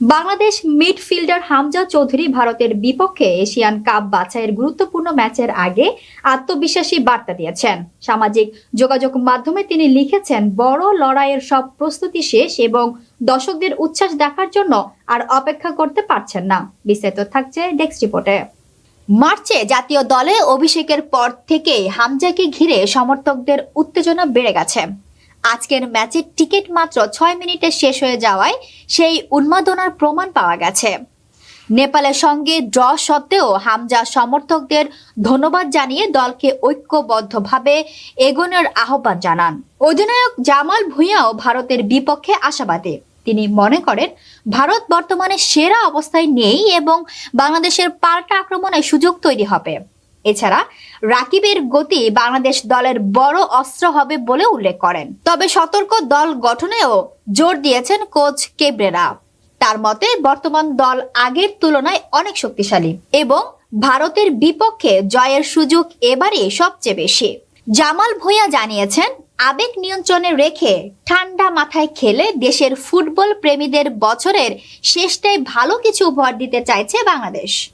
Bangladesh midfielder Hamza Chowdhury ভারতের বিপক্ষে Asian cup বাছাইয়ের গুরুত্বপূর্ণ ম্যাচের আগে আত্মবিশ্বাসী বার্তা দিয়েছেন। সামাজিক যোগাযোগ মাধ্যমে তিনি লিখেছেন, বড় লড়াইয়ের সব প্রস্তুতি শেষ এবং দর্শকদের উচ্ছ্বাস দেখার জন্য আর অপেক্ষা করতে পারছেন না। বিস্তারিত থাকছে ডেস্ক রিপোর্টে। মার্চে জাতীয় দলে অভিষেকের পর থেকে হামজাকে ঘিরে সমর্থকদের উত্তেজনা বেড়ে গেছে। আজকের ম্যাচের টিকিট মাত্র ছয় মিনিটে শেষ হয়ে যাওয়ায় সেই উন্মাদনার প্রমাণ পাওয়া গেছে। নেপালের সঙ্গে ড্র সত্ত্বেও হামজা সমর্থকদের ধন্যবাদ জানিয়ে দলকে ঐক্যবদ্ধভাবে এগোনোর আহ্বান জানান। অধিনায়ক জামাল ভুঁইয়াও ভারতের বিপক্ষে আশাবাদী। তিনি মনে করেন, ভারত বর্তমানে সেরা অবস্থায় নেই এবং বাংলাদেশের পাল্টা আক্রমণের সুযোগ তৈরি হবে। এছাড়া রাকিবের গতি বাংলাদেশ দলের বড় অস্ত্র হবে বলে উল্লেখ করেন। তবে সতর্ক দল গঠনেও জোর দিয়েছেন কোচ কেব্রেরা। তার মতে, বর্তমান দল আগের তুলনায় অনেক শক্তিশালী এবং ভারতের বিপক্ষে জয়ের সুযোগ এবারে সবচেয়ে বেশি। জামাল ভুঁইয়া জানিয়েছেন, আবেগ নিয়ন্ত্রণে রেখে ঠান্ডা মাথায় খেলে দেশের ফুটবল প্রেমীদের বছরের শেষটায় ভালো কিছু উপহার দিতে চাইছে বাংলাদেশ।